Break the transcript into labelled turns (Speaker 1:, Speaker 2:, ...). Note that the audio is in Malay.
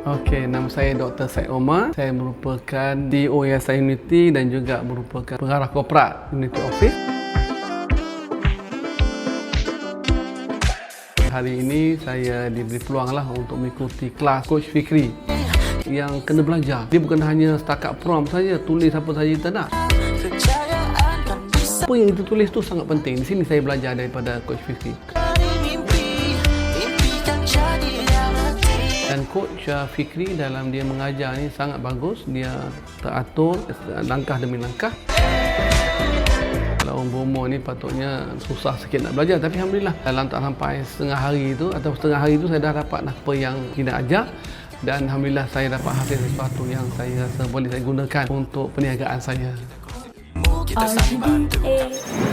Speaker 1: Okey, nama saya Dr. Said Omar. Saya merupakan CEO Yayasan Unity dan juga merupakan pengarah korporat Unity Office. Hari ini saya diberi peluang lah untuk mengikuti kelas Coach Fikri yang kena belajar. Dia bukan hanya setakat prompt saja, tulis apa saja kita nak. Apa yang kita tulis tu sangat penting. Di sini saya belajar daripada Coach Fikri. Dan coach uh, Fikri dalam dia mengajar ni sangat bagus. Dia teratur langkah demi langkah. Kalau umur ni patutnya susah sikit nak belajar. Tapi Alhamdulillah dalam tak sampai setengah hari itu atau setengah hari itu saya dah dapat apa yang kita ajar. Dan Alhamdulillah saya dapat hasil sesuatu yang saya rasa boleh saya gunakan untuk perniagaan saya.
Speaker 2: RGBA